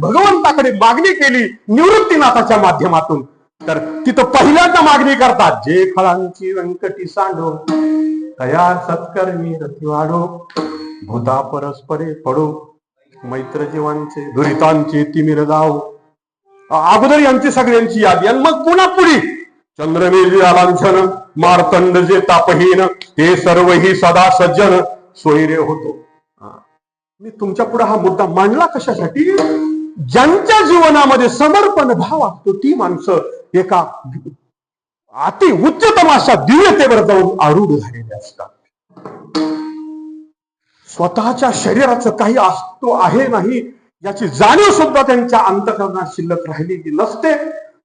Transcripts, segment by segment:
भगवंताकडे मागणी केली निवृत्तीनाथाच्या माध्यमातून. तर तिथं पहिल्यांदा मागणी करतात जे फळांची व्यंकटी सांडो तया सत्कर्मी रती वाढो भूता परस्परे पडो मैत्र जीवांचे दुरितांचे तिमिर जाओ अगोदर यांची सगळ्यांची यादी आणि मग पुन्हा पुढे. चंद्रमेली लांछन मार्तंड जे तापहीन ते सर्व ही सदा सज्जन सोयरे होतो. मी तुमच्यापुढे हा मुद्दा मांडला कशासाठी? ज्यांच्या जीवनामध्ये समर्पण भाव असतो. ती माणसं एका अति उच्चतम अशा दिव्यतेवर जाऊन आरूढ झालेले असतात. स्वतःच्या शरीराचं काही असतो आहे नाही याची जाणीव सुद्धा त्यांच्या अंतकरणात शिल्लक राहिलेली नसते.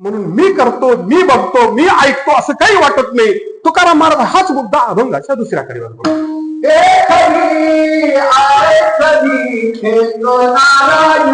म्हणून मी करतो मी बघतो मी ऐकतो असं काही वाटत नाही. तुकाराम महाराज हाच मुद्दा अभंगाच्या दुसऱ्याकडे वळतो. एकवी आयकवी खेतो नारायण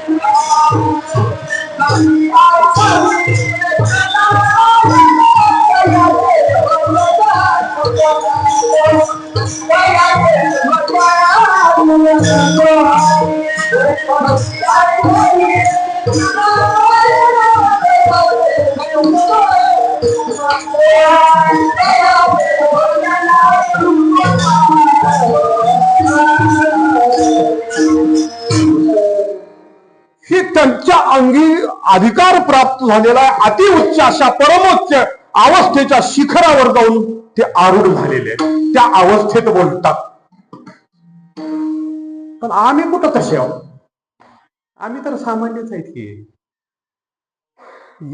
ही अंगी अधिकार प्राप्त झालेला आहे. अतिउच्च अशा परमोच्च अवस्थेच्या शिखरावर जाऊन ते आरूढ झालेले त्या अवस्थेत बोलतात. पण आम्ही कुठं तसे आहोत? आम्ही तर सामान्यच आहेत की.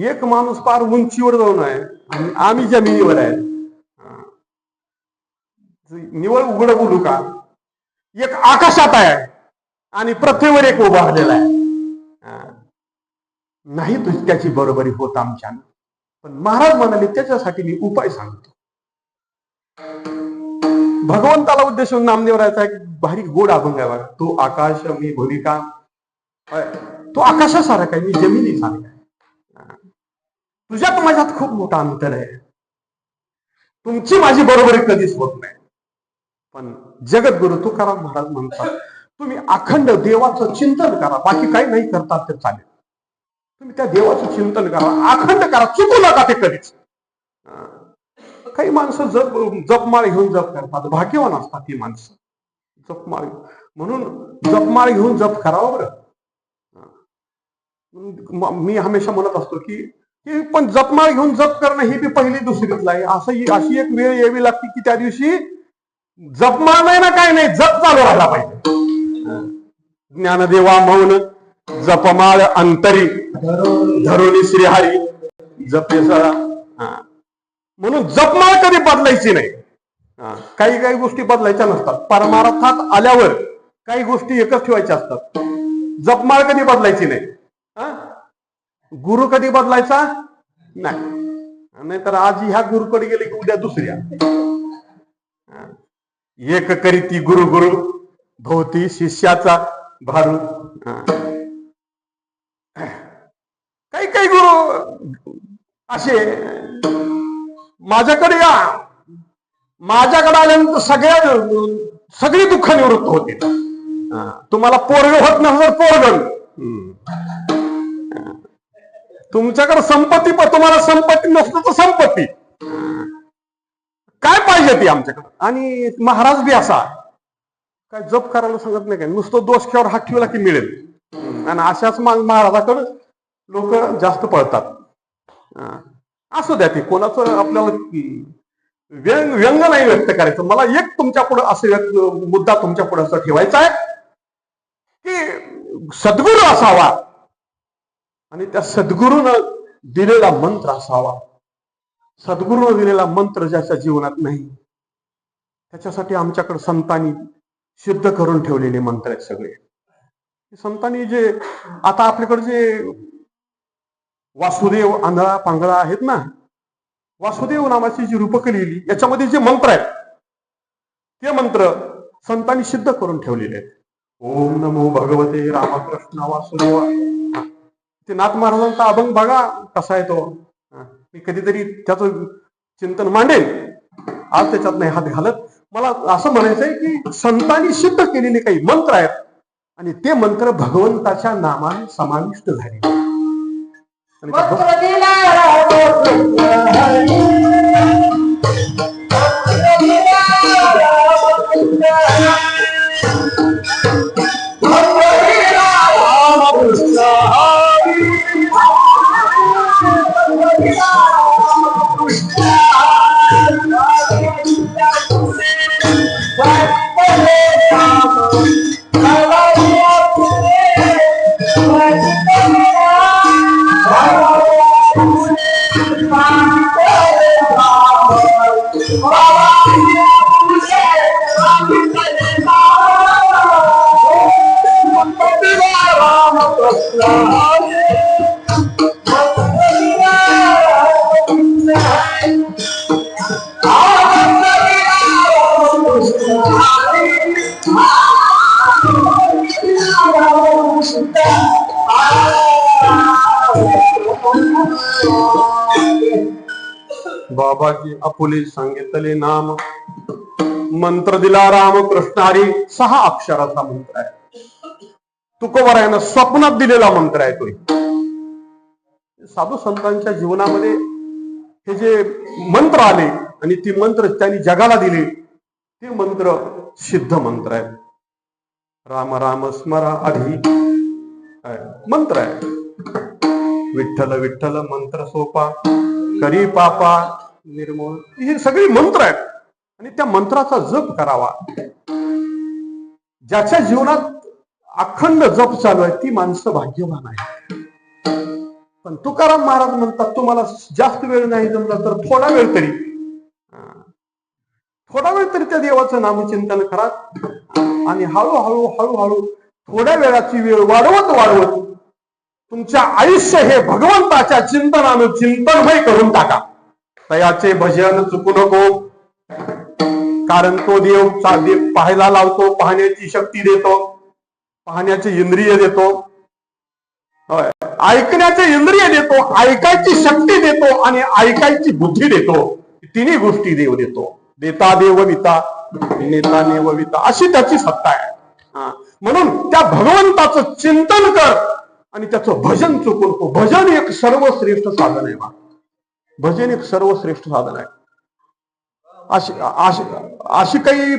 एक माणूस फार उंचीवर जाऊन आहे आणि आम्ही जमिनीवर आहे. निवळ उघड बोलू का? एक आकाशात आहे आणि पृथ्वीवर एक उभा आलेला आहे. नाही त्याची बरोबरी होत आमच्या. पण महाराज म्हणाले त्याच्यासाठी मी उपाय सांगतो. भगवंताला उद्देशून नामदेवरायचा एक भारी गोड अभंग आहे बघा तो आकाश मी भूमिका. तो आकाशासारखा आहे मी जमिनी सारखा आहे. तुझ्यात माझ्यात खूप मोठा अंतर आहे. तुमची माझी बरोबरी कधीच होत नाही. पण जगद्गुरु तुकाराम महाराज म्हणतात तुम्ही अखंड देवाचं चिंतन करा बाकी काही नाही करतात ते चालेल. तुम्ही त्या देवाचं चिंतन करा अखंड करा चुकू नका ते कधीच. काही माणसं जप जपमाळ घेऊन जप करतात भाग्यवान असतात ती माणसं. जपमाळ म्हणून जपमाळ घेऊन जप करावं बरं. मी हमेशा म्हणत असतो की पण जपमाळ घेऊन जप करणं ही बी पहिली दुसरीतला आहे असं ही- अशी एक वेळ यावी लागते की त्या दिवशी जपमाळ नाही ना काय नाही जप चालू राहिला पाहिजे. ज्ञानदेवा मौन जपमाळ अंतरी धरुणी श्रीहारी जपे सळा म्हणून जपमाळ कधी बदलायची नाही. काही काही गोष्टी बदलायच्या नसतात. परमार्थात आल्यावर काही गोष्टी एकच ठेवायच्या असतात. जपमाळ कधी बदलायची नाही. हा? गुरु कधी बदलायचा? नाही. नाहीतर आज ह्या गुरुकडे गेले की उद्या दुसऱ्या. हा. एक करीती गुरु गुरु भोवती शिष्याचा भारू. हा. काही काही गुरु? असे. माझ्याकडे या. माझ्याकडे आल्यानंतर सगळ्या सगळी दुःख निवृत्त होते. तुम्हाला पोरग होत नसेल पोरगण तुमच्याकडे संपत्ती पण तुम्हाला संपत्ती नसतं तर संपत्ती. पाहिजे ती आमच्याकडे? आणि महाराज बी असा. काय जप करायला सांगत नाही काय? नुसतं दोषक्यावर हात ठेवला की मिळेल. आणि अशाच महाराजाकडे लोक जास्त पळतात. असू द्या ते कोणाचं आपल्याला व्यंग व्यंग नाही व्यक्त करायचं. मला एक तुमच्यापुढे असं एक मुद्दा तुमच्यापुढे असं ठेवायचा आहे की सद्गुरू असावा आणि त्या सद्गुरूनं दिलेला मंत्र असावा. सद्गुरूनं दिलेला मंत्र ज्याच्या जीवनात नाही त्याच्यासाठी आमच्याकडे संतांनी सिद्ध करून ठेवलेले मंत्र आहेत सगळे. संतांनी जे आता आपल्याकडे जे वासुदेव आंधळा पांगळा आहेत ना? वासुदेव नावाची जी रूपक लिहिली याच्यामध्ये जे मंत्र आहेत ते मंत्र संतांनी सिद्ध करून ठेवलेले आहेत. ओम नमो भगवते रामकृष्ण वासुदेव. ते नाथ महाराजांचा अभंग बघा कसा आहे तो. मी कधीतरी त्याचं चिंतन मांडेल आज त्याच्यात नाही हात घालत मला असं म्हणायचंय की संतांनी सिद्ध केलेले काही मंत्र आहेत आणि ते मंत्र भगवंताच्या नामाने समाविष्ट झाले आणि त्या भग- मंत्र बाबाजी आपुले सांगितले नाम. मंत्र दिला राम कृष्ण हरी सहा अक्षराचा मंत्र आहे. तुकोबरायानं स्वप्नात दिलेला मंत्र आहे तो. साधू संतांच्या जीवनामध्ये हे जे मंत्र आले आणि ती मंत्र त्यांनी जगाला दिले ते मंत्र सिद्ध मंत्र आहेत राम राम स्मरा आधी. आहे. मंत्र आहे. विठ्ठल विठ्ठल मंत्र सोपा. करी पापा निर्मोल. हे सगळी मंत्र आहेत. आणि त्या मंत्राचा जप करावा. ज्याच्या जीवनात अखंड जप चालू आहे ती माणसं भाग्यवान आहे पण तुकाराम महाराज म्हणतात तुम्हाला जास्त वेळ नाही जमला तर थोडा वेळ तरी. थोडा वेळ तरी त्या देवाचं नामचिंतन करा. आणि हळूहळू हळूहळू थोड्या वेळाची वेळ वाढवत वाढवत तुमच्या आयुष्य हे भगवंताच्या चिंतनानं चिंतनमय करून टाका. तयाचे भजन चुकू नको. कारण तो देव चा देव पाहायला लावतो पाहण्याची शक्ती देतो. पाहण्याचे इंद्रिय देतो. होय. ऐकण्याचे इंद्रिय देतो ऐकायची शक्ती देतो आणि ऐकायची बुद्धी देतो. तिन्ही गोष्टी देव देतो. देता देवविता नेता नेवविता अशी त्याची सत्ता आहे. हा. म्हणून त्या भगवंताचं चिंतन कर आणि त्याचं भजन चुकून तो भजन एक सर्वश्रेष्ठ साधन आहे बा. भजन एक सर्वश्रेष्ठ साधन आहे. अशी अशी काही